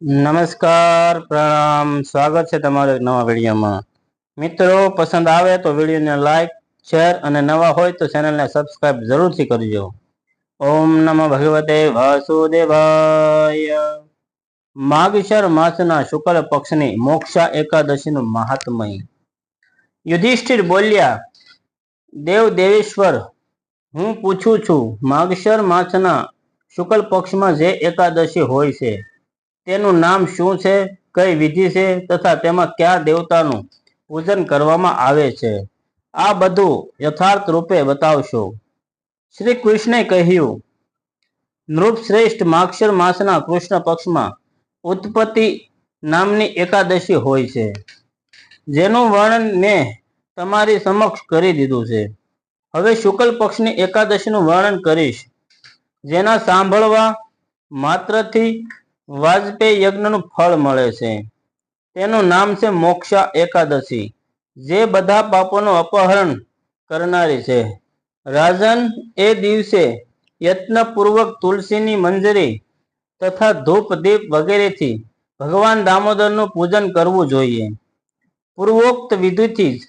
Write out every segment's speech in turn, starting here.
નમસ્કાર, પ્રણામ. સ્વાગત છે તમારું નવા વિડીયોમાં. મિત્રો, પસંદ આવે તો વિડીયોને લાઈક, શેર અને નવા હોય તો ચેનલને સબસ્ક્રાઇબ જરૂરથી કરજો. ઓમ નમઃ ભગવતે વાસુદેવાય. માગશર માસના શુક્લ પક્ષની મોક્ષા એકાદશીનું મહાત્મય. યુધિષ્ઠિર બોલ્યા, દેવ દેવેશ્વર, હું પૂછું છું માગશર માસના શુક્લ પક્ષમાં જે એકાદશી હોય છે તેનું નામ શું છે, કઈ વિધિ છે તથા તેમાં કયા દેવતાનું પૂજન કરવામાં આવે છે? આ બધું યથાર્થ રૂપે બતાવશો. શ્રી કૃષ્ણે કહ્યું, નૃપશ્રેષ્ઠ માક્ષર માસના કૃષ્ણ પક્ષમાં ઉત્પત્તિ નામની એકાદશી હોય છે, જેનું વર્ણન મેં તમારી સમક્ષ કરી દીધું છે. હવે શુક્લ પક્ષની એકાદશીનું વર્ણન કરીશ. જેના સાંભળવા માત્રથી વાજપેયી યજ્ઞનું ફળ મળે છે. તેનું નામ છે મોક્ષા એકાદશી. જે બધા પાપોનું અપહરણ કરનારી છે. રાજન એ દિવસે યત્નપૂર્વક તુલસીની મંજરી તથા ધૂપ દીપ વગેરેથી ભગવાન દામોદરનું પૂજન કરવું જોઈએ. પૂર્વોક્ત વિધિથી જ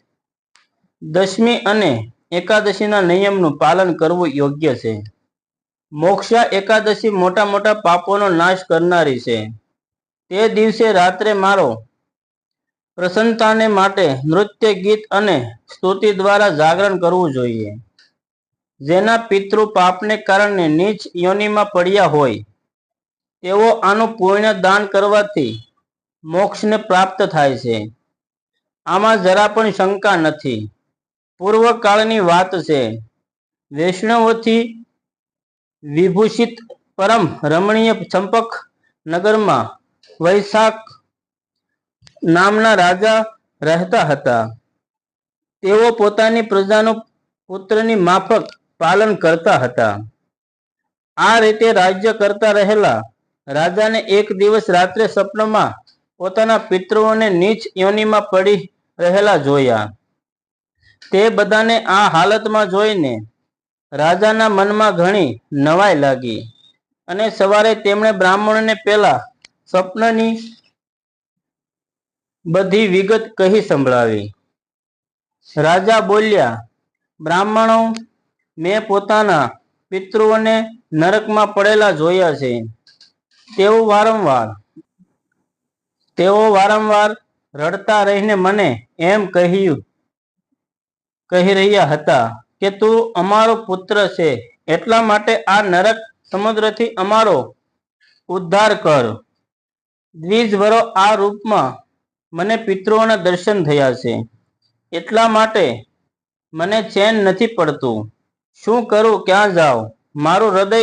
દશમી અને એકાદશીના નિયમનું પાલન કરવું યોગ્ય છે. મોક્ષા એકાદશી મોટા મોટા પાપોનો નાશ કરનારી છે. તે દિવસે રાત્રે મારો પ્રસન્નતાને માટે નૃત્ય, ગીત અને સ્તુતિ દ્વારા જાગરણ કરવું જોઈએ. જેના પિતૃ પાપને કારણે નીચ યોનિમાં પડ્યા હોય, તેઓ આનું પુણ્ય દાન કરવાથી મોક્ષને પ્રાપ્ત થાય છે. આમાં જરા પણ શંકા નથી. પૂર્વકાળની વાત છે. વૈષ્ણવોથી વિભૂષિત પરમ રમણીય ચંપક નગરમાં વૈશાખ નામના રાજા રહેતા હતા. તેઓ પોતાની પ્રજાનું પુત્રની માફક પાલન કરતા હતા. આ રીતે રાજ્ય કરતા રહેલા રાજાને એક દિવસ રાત્રે સપનમાં પોતાના પિતૃઓને નીચ યોનિમાં પડી રહેલા જોયા. તે બધાને આ હાલતમાં જોઈને રાજાના મનમાં ઘણી નવાઈ લાગી અને સવારે તેમણે બ્રાહ્મણને પેલા સ્વપ્નની બધી વિગત કહી સંભળાવી. રાજા બોલ્યા, બ્રાહ્મણો, મેં પોતાના પિતૃઓને નરકમાં પડેલા જોયા છે. તેઓ વારંવાર તેઓ વારંવાર રડતા રહીને મને એમ કહ્યું, કહી રહ્યા હતા. કે તું અમારો પુત્ર છે. એટલા માટે આ નરક સમુદ્રથી અમારો ઉદ્ધાર કર. દ્વિજવરો આ રૂપમાં મને પિતૃઓના દર્શન થયા છે. એટલા માટે મને ચેન નથી પડતું. શું કરું? ક્યાં જાઉં? મારું હૃદય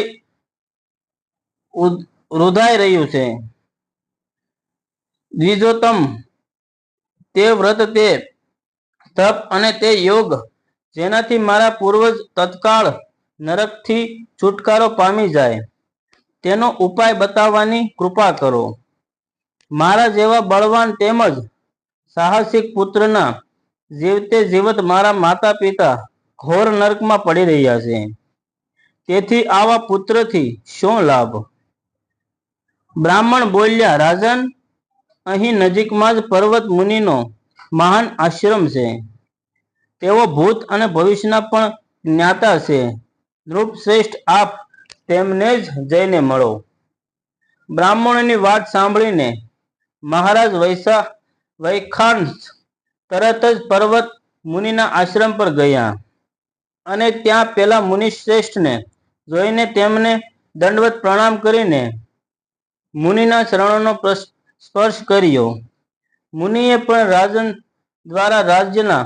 રુધાઈ રહ્યું છે. દ્વિજોત્તમ, તે વ્રત, તે તપ અને તે યોગ જેનાથી મારા પૂર્વજ તત્કાળ નરકથી છુટકારો પામી જાય. તેનો ઉપાય બતાવવાની કૃપા કરો. મારા જેવા બળવાન તેમજ સાહસિક પુત્રના જીવતે જીવત મારા માતા પિતા ઘોર નરકમાં પડી રહ્યા છે. તેથી આવા પુત્રથી શું લાભ? બ્રાહ્મણ બોલ્યા, રાજન, અહીં નજીકમાં જ પર્વત મુનિનો મહાન આશ્રમ છે. તેઓ ભૂત અને ભવિષ્યના પણ જ્ઞાતા છે. ધ્રુપ શ્રેષ્ઠ આપ તેમને જ જઈને મળો. બ્રાહ્મણોની વાત સાંભળીને મહારાજ વૈશા વૈખાંશ તરત જ પર્વત મુનિના આશ્રમ પર ગયા અને ત્યાં પેલા મુનિ શ્રેષ્ઠને જોઈને તેમને દંડવત પ્રણામ કરીને મુનિના ચરણોનો સ્પર્શ કર્યો. મુનિએ પણ રાજન દ્વારા રાજ્યના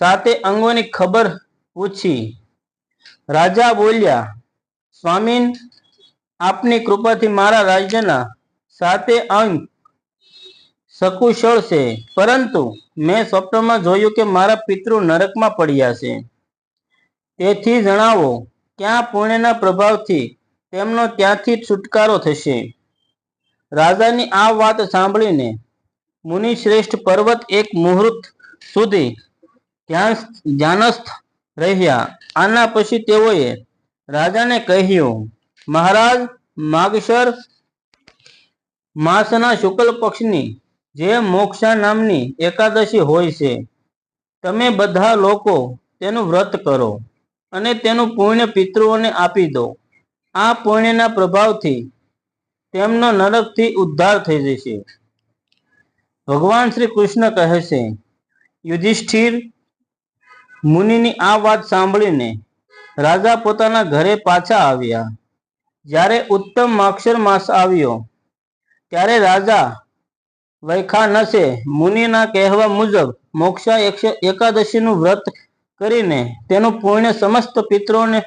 સાતે અંગોની ખબર પૂછી. રાજા બોલ્યા, સ્વામીન, આપની કૃપાથી મારા રાજ્યના સાતે અંગ સકુશળ છે પરંતુ મેં સ્વપ્નમાં જોયું કે મારા પિતૃ નરકમાં પડ્યા છે. તેથી જણાવો, ક્યાં પુણ્યના પ્રભાવથી તેમનો ત્યાંથી છુટકારો થશે? રાજાની આ વાત સાંભળીને મુનિ શ્રેષ્ઠ પર્વત એક મુહૂર્ત સુધી ધ્યાનસ્થ રહ્યા. આના પછી તેઓએ રાજાને કહ્યું, મહારાજ, માગશર માસના શુક્લ પક્ષની જે મોક્ષા નામની એકાદશી હોય છે, તમે બધા લોકો તેનું વ્રત કરો અને તેનું પુણ્ય પિતૃઓને આપી દો. આ પુણ્યના પ્રભાવથી તેમનો નરકથી ઉદ્ધાર થઈ જશે. ભગવાન શ્રી કૃષ્ણ કહે છે, યુધિષ્ઠિર મુનિની આ વાત સાંભળીને રાજા પોતાના ઘરે પાછા આવ્યા. જ્યારે ઉત્તમ માક્ષર માસ આવ્યો, ત્યારે રાજા વૈખાનસે મુનિના કહેવા મુજબ મોક્ષા એકાદશીનું વ્રત કરીને તેનું પુણ્ય સમસ્ત પિત્રોને,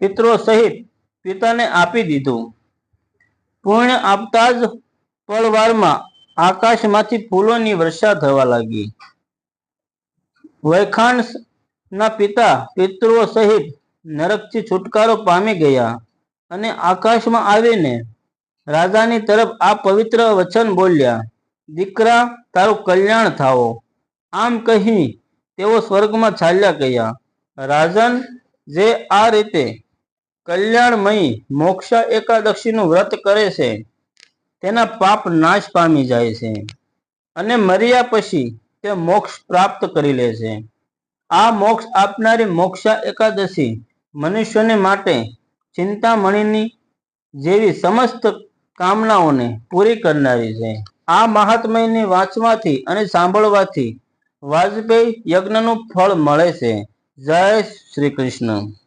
પિત્રો સહિત પિતાને આપી દીધું. પુણ્ય આપતા જ પળવારમાં આકાશમાંથી ફૂલોની વર્ષા થવા લાગી. વૈખાંસ ના પિતા, પિતૃઓ સહિત નરકથી છુટકારો પામી ગયા અને આકાશમાં આવીને રાજાની તરફ આ પવિત્ર વચન બોલ્યા, દીકરા, તારું કલ્યાણ થાવો આમ કહી તેઓ સ્વર્ગમાં ચાલ્યા ગયા. રાજન, જે આ રીતે કલ્યાણમયી મોક્ષા એકાદશીનું વ્રત કરે છે, તેના પાપ નાશ પામી જાય છે અને મર્યા પછી તે મોક્ષ પ્રાપ્ત કરી લે છે. આ મોક્ષ આપનારી મોક્ષા એકાદશી મનુષ્યને માટે ચિંતામણીની જેવી સમસ્ત કામનાઓને પૂરી કરનારી છે. આ મહાત્મયને વાંચવાથી અને સાંભળવાથી વાજપેયી યજ્ઞનું ફળ મળે છે. જય શ્રી કૃષ્ણ.